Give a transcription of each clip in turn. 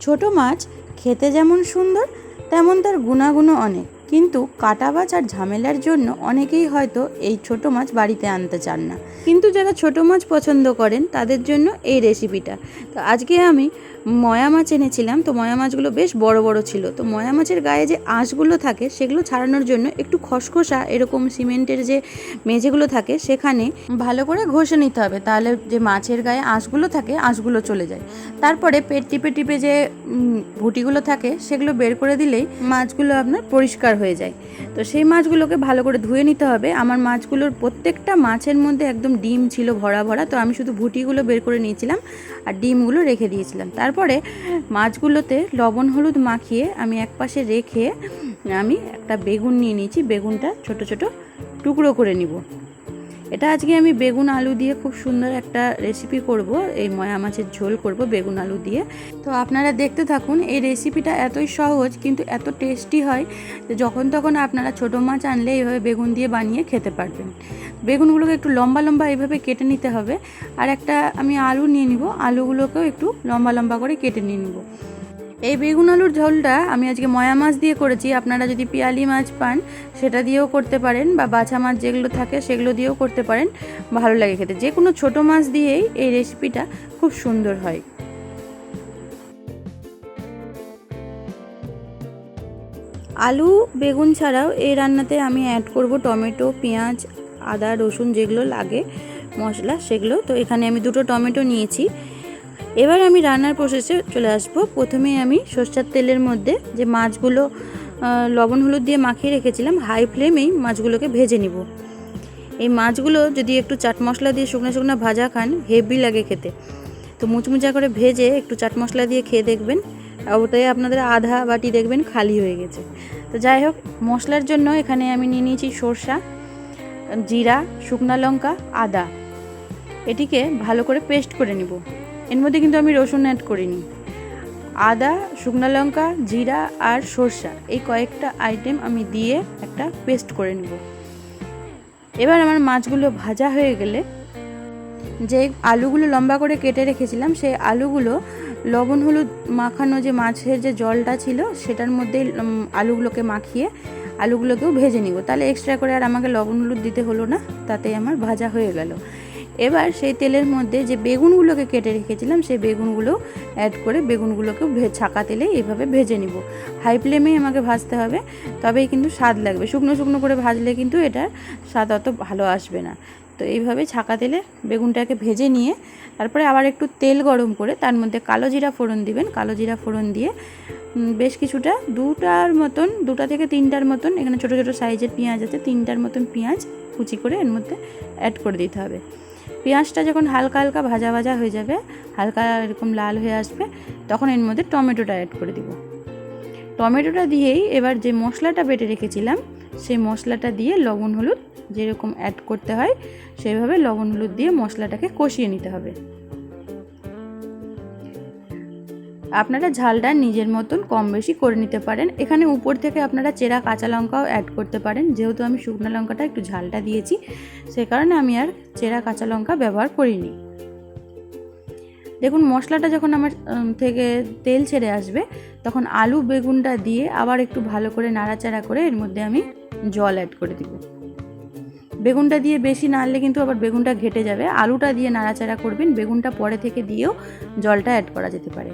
ছোট মাছ খেতে যেমন সুন্দর, তেমন তার গুণাগুণও অনেক। কিন্তু কাটা মাছ আর ঝামেলার জন্য অনেকেই হয়তো এই ছোট মাছ বাড়িতে আনতে চান না। কিন্তু যারা ছোট মাছ পছন্দ করেন, তাদের জন্য এই রেসিপিটা তো আজকে আমি ময়া মাছ এনেছিলাম, তো ময়া মাছগুলো বেশ বড় বড় ছিল। তো ময়া মাছের গায়ে যে আঁশগুলো থাকে, সেগুলো ছাড়ানোর জন্য একটু খসখসা, এরকম সিমেন্টের যে মেঝেগুলো থাকে, সেখানে ভালো করে ঘষে নিতে হবে। তাহলে যে মাছের গায়ে আঁশগুলো থাকে, আঁশগুলো চলে যায়। তারপরে পেট টিপে টিপে যে ভুটিগুলো থাকে, সেগুলো বের করে দিলেই মাছগুলো আপনার পরিষ্কার হয়ে যায়। তো সেই মাছগুলোকে ভালো করে ধুয়ে নিতে হবে। আমার মাছগুলোর প্রত্যেকটা মাছের মধ্যে একদম ডিম ছিল ভরা ভরা, তো আমি শুধু ভুটিগুলো বের করে নিয়েছিলাম আর ডিমগুলো রেখে দিয়েছিলাম। তারপরে মাছগুলোতে লবণ হলুদ মাখিয়ে আমি এক পাশে রেখে আমি একটা বেগুন নিয়ে নিয়েছি। বেগুনটা ছোট ছোট টুকরো করে নিব। এটা আজকে আমি বেগুন আলু দিয়ে খুব সুন্দর একটা রেসিপি করব। এই ময়া মাছের ঝোল করব বেগুন আলু দিয়ে। তো আপনারা দেখতে থাকুন, এই রেসিপিটা এতই সহজ কিন্তু এত টেস্টি হয় যে যখন তখন আপনারা ছোটো মাছ আনলে এইভাবে বেগুন দিয়ে বানিয়ে খেতে পারবেন। বেগুনগুলোকে একটু লম্বা লম্বা এইভাবে কেটে নিতে হবে। আর একটা আমি আলু নিয়ে নিব, আলুগুলোকেও একটু লম্বা লম্বা করে কেটে নিয়ে নিব। এই বেগুন আলুর ঝোলটা আমি আজকে ময়া মাছ দিয়ে করেছি। আপনারা যদি পিয়ালি মাছ পান, সেটা দিয়েও করতে পারেন বা বাছা মাছ যেগুলো থাকে সেগুলো দিয়েও করতে পারেন। ভালো লাগে খেতে। যে কোনো ছোটো মাছ দিয়েই এই রেসিপিটা খুব সুন্দর হয়। আলু, বেগুন ছাড়াও এই রান্নাতে আমি অ্যাড করব টমেটো, পেঁয়াজ, আদা, রসুন যেগুলো লাগে মশলা সেগুলো। তো এখানে আমি দুটো টমেটো নিয়েছি। এবার আমি রান্নার প্রসেসে চলে আসব। প্রথমে আমি সর্ষের তেলের মধ্যে যে মাছগুলো লবণ, হলুদ দিয়ে মাখিয়ে রেখেছিলাম হাই ফ্লেমেই মাছগুলোকে ভেজে নিব। এই মাছগুলো যদি একটু চাট মশলা দিয়ে শুকনো শুকনো ভাজা খান হেভি লাগে খেতে। তো মুচমুচা করে ভেজে একটু চাট মশলা দিয়ে খেয়ে দেখবেন, ওটাই আপনাদের আধা বাটি দেখবেন খালি হয়ে গেছে। তো যাই হোক, মশলার জন্য এখানে আমি নিয়ে নিয়েছি সর্ষা, জিরা, শুকনো লঙ্কা, আদা। এটিকে ভালো করে পেস্ট করে নিব। এর মধ্যে কিন্তু আমি রসুন অ্যাড করিনি। আদা, শুকনো লঙ্কা, জিরা আর সর্ষা এই কয়েকটা আইটেম আমি দিয়ে একটা পেস্ট করে নিব। এবার আমার মাছগুলো ভাজা হয়ে গেলে যে আলুগুলো লম্বা করে কেটে রেখেছিলাম, সেই আলুগুলো লবণ হলুদ মাখানো যে মাছের যে জলটা ছিল, সেটার মধ্যেই আলুগুলোকে মাখিয়ে আলুগুলোকেও ভেজে নিব। তাহলে এক্সট্রা করে আর আমাকে লবণ হলুদ দিতে হলো না, তাতেই আমার ভাজা হয়ে গেল। এবার সেই তেলের মধ্যে যে বেগুনগুলোকে কেটে রেখেছিলাম, সেই বেগুনগুলো অ্যাড করে বেগুনগুলোকে ছাকা তেলে এইভাবে ভেজে নিব। হাই ফ্লেমেই আমাকে ভাজতে হবে, তবেই কিন্তু স্বাদ লাগবে। শুকনো শুকনো করে ভাজলে কিন্তু এটার স্বাদ অত ভালো আসবে না। তো এইভাবে ছাকা তেলে বেগুনটাকে ভেজে নিয়ে, তারপরে আবার একটু তেল গরম করে, তার মধ্যে কালো জিরা ফোড়ন দিবেন। কালো জিরা ফোড়ন দিয়ে বেশ কিছুটা, দুটার মতন, দুটা থেকে তিনটার মতন, এখানে ছোট ছোট সাইজের পেঁয়াজ আছে, তিনটার মতন পেঁয়াজ কুচি করে এর মধ্যে অ্যাড করে দিতে হবে। পেঁয়াজটা যখন হালকা হালকা ভাজা ভাজা হয়ে যাবে, হালকা এরকম লাল হয়ে আসবে, তখন এর মধ্যে টমেটোটা অ্যাড করে দিব। টমেটোটা দিয়েই এবার যে মশলাটা বেটে রেখেছিলাম, সেই মশলাটা দিয়ে লবণ হলুদ যেরকম অ্যাড করতে হয় সেইভাবে লবণ হলুদ দিয়ে মশলাটাকে কষিয়ে নিতে হবে। আপনারা ঝালটা নিজের মতন কম বেশি করে নিতে পারেন। এখানে উপর থেকে আপনারা চেরা কাঁচা লঙ্কাও অ্যাড করতে পারেন। যেহেতু আমি শুকনো লঙ্কাটা একটু ঝালটা দিয়েছি, সে কারণে আমি আর চেরা কাঁচা লঙ্কা ব্যবহার করিনি। দেখুন, মশলাটা যখন আমার থেকে তেল ছেড়ে আসবে, তখন আলু বেগুনটা দিয়ে আবার একটু ভালো করে নাড়াচাড়া করে এর মধ্যে আমি জল অ্যাড করে দিব। বেগুনটা দিয়ে বেশি নাড়লে কিন্তু আবার বেগুনটা ঘেটে যাবে। আলুটা দিয়ে নাড়াচাড়া করবেন, বেগুনটা পরে থেকে দিয়েও জলটা অ্যাড করা যেতে পারে।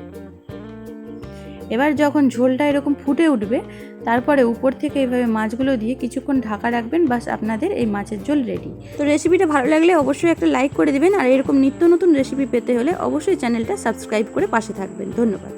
এবার যখন ঝোলটা এরকম ফুটে উঠবে, তারপরে উপর থেকে এইভাবে মাছগুলো দিয়ে কিছুক্ষণ ঢাকা রাখবেন, বাস আপনাদের এই মাছের ঝোল রেডি তো রেসিপিটা ভালো লাগলে অবশ্যই একটা লাইক করে দেবেন, আর এরকম নিত্য নতুন রেসিপি পেতে হলে অবশ্যই চ্যানেলটা সাবস্ক্রাইব করে পাশে থাকবেন। ধন্যবাদ।